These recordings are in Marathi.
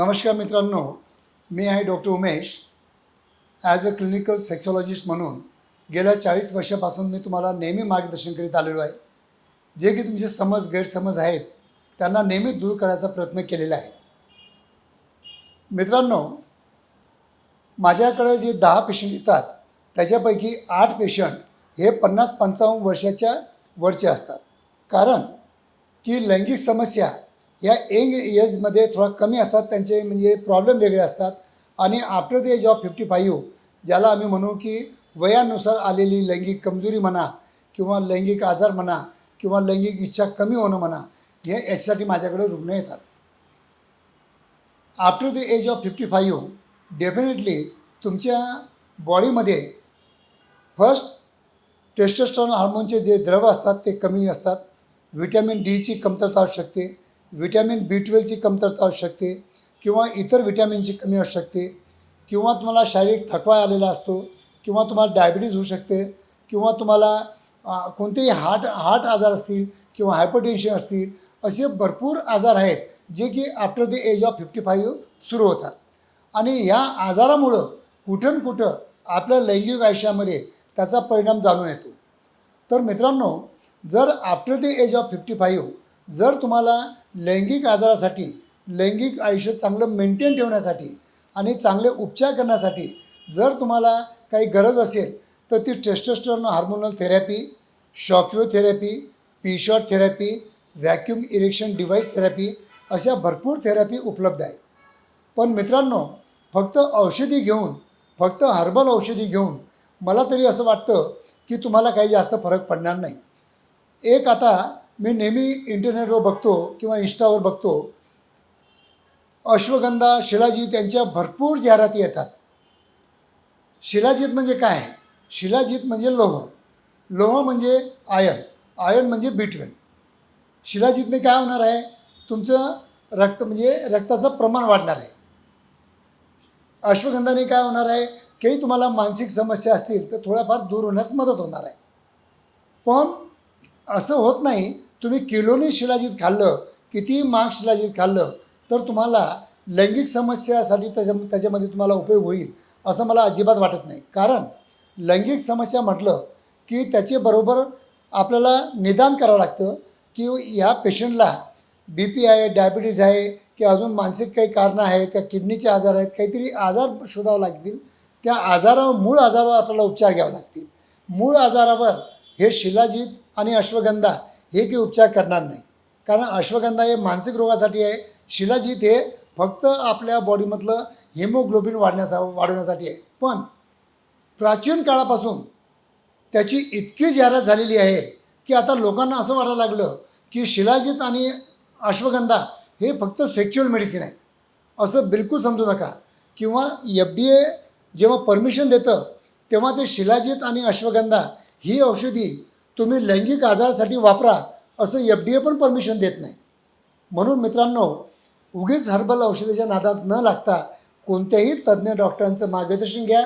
नमस्कार मित्रांनो मी आहे doctor Umesh. As a clinical sexologist म्हणून गेल्या चाळीस वर्षापासून मी तुम्हाला नेहमी मार्गदर्शन करीत आलेलो आहे. जे की तुमचे समज गैरसमज आहेत त्यांना नेहमी दूर करायचा प्रयत्न केलेला आहे. मित्रांनो माझ्याकडे जे दहा पेशंट येतात त्याच्यापैकी आठ पेशंट हे पन्नास पंचावन्न वर्षाच्या वरचे असतात. कारण की लैंगिक समस्या या एंग एजमध्ये थोडा कमी असतात त्यांचे म्हणजे प्रॉब्लेम वेगळे असतात. आणि after the age of fifty five ज्याला आम्ही म्हणू की वयानुसार आलेली लैंगिक कमजोरी म्हणा किंवा लैंगिक आजार म्हणा किंवा लैंगिक इच्छा कमी होणं म्हणा हे याच्यासाठी माझ्याकडे रुग्ण येतात. After the age of fifty five definitely तुमच्या बॉडीमध्ये फर्स्ट टेस्टोस्टॉन हार्मोनचे जे द्रव असतात ते कमी असतात. व्हिटॅमिन डीची कमतरता असू शकते. व्हिटॅमिन बी ट्वेल्वची कमतरता असू शकते किंवा इतर व्हिटॅमिनची कमी असू शकते किंवा तुम्हाला शारीरिक थकवा आलेला असतो किंवा तुम्हाला डायबिटीज होऊ शकते किंवा तुम्हाला कोणतेही हार्ट हार्ट आजार असतील किंवा हायपरटेन्शन असतील असे भरपूर आजार आहेत जे की after the age of fifty five सुरू होतात. आणि ह्या आजारामुळं कुठं न कुठं आपल्या लैंगिक आयुष्यामध्ये त्याचा परिणाम जाणून येतो. तर मित्रांनो जर after the age of fifty five जर तुम्हाला लैंगिक आजारासाठी लैंगिक आयुष्य चांगलं मेंटेन ठेवण्यासाठी आणि चांगले उपचार करण्यासाठी जर तुम्हाला काही गरज असेल तर ती testosterone hormonal therapy shockwave therapy P shot therapy vacuum erection device therapy अशा भरपूर थेरपी उपलब्ध आहेत. पण मित्रांनो फक्त औषधी घेऊन फक्त हर्बल औषधी घेऊन मला तरी असं वाटतं की तुम्हाला काही जास्त फरक पडणार नाही. एक आता मी नेहमी इंटरनेटवर बघतो किंवा इंस्टावर बघतो. अश्वगंधा शिलाजीत यांच्या भरपूर जाहिराती येतात. शिलाजीत म्हणजे काय? शिलाजीत म्हणजे लोह. लोह म्हणजे आयन. आयन म्हणजे बिटवेन. शिलाजीतने काय होणार आहे? तुमचं रक्त म्हणजे रक्ताचं प्रमाण वाढणार आहे. अश्वगंधाने काय होणार आहे? काही तुम्हाला मानसिक समस्या असतील तर थोड्याफार दूर होण्यास मदत होणार आहे. पण असं होत नाही. तुम्ही किलोनी शिलाजीत खाल्लं कितीही महाग शिलाजीत खाल्लं तर तुम्हाला लैंगिक समस्यासाठी त्याच्या त्याच्यामध्ये तुम्हाला उपयोग होईल असं मला अजिबात वाटत नाही. कारण लैंगिक समस्या म्हटलं की त्याचे बरोबर आपल्याला निदान करावं लागतं की ह्या पेशंटला बी पी आहे डायबिटीज आहे की अजून मानसिक काही कारणं आहेत का किडनीचे आजार आहेत काहीतरी आजार शोधावं लागतील त्या आजारावर मूळ आजारावर आपल्याला उपचार घ्यावे लागतील. मूळ आजारावर हे शिलाजीत आणि अश्वगंधा हे काही उपचार करणार नाही. कारण अश्वगंधा हे मानसिक रोगासाठी आहे. शिलाजीत हे फक्त आपल्या बॉडीमधलं हिमोग्लोबिन वाढण्यासा वाढवण्यासाठी आहे. पण प्राचीन काळापासून त्याची इतकी जाहिरात झालेली आहे की आता लोकांना असं वाटायला लागलं की शिलाजीत आणि अश्वगंधा हे फक्त सेक्च्युअल मेडिसिन आहे. असं बिलकुल समजू नका. किंवा एफ डी ए जेव्हा परमिशन देतं तेव्हा ते शिलाजीत आणि अश्वगंधा ही औषधी तुम्ही लैंगिक आजारासाठी वापरा असं एफ डी ए पण परमिशन देत नाही. म्हणून मित्रांनो उगीच हर्बल औषधाच्या नादात न लागता कोणत्याही तज्ज्ञ डॉक्टरांचं मार्गदर्शन घ्या.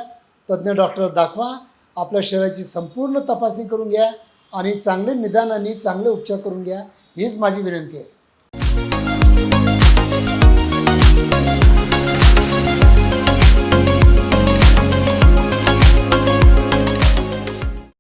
तज्ज्ञ डॉक्टर दाखवा आपल्या शरीराची संपूर्ण तपासणी करून घ्या आणि चांगले निदान आणि चांगले उपचार करून घ्या. हीच माझी विनंती आहे.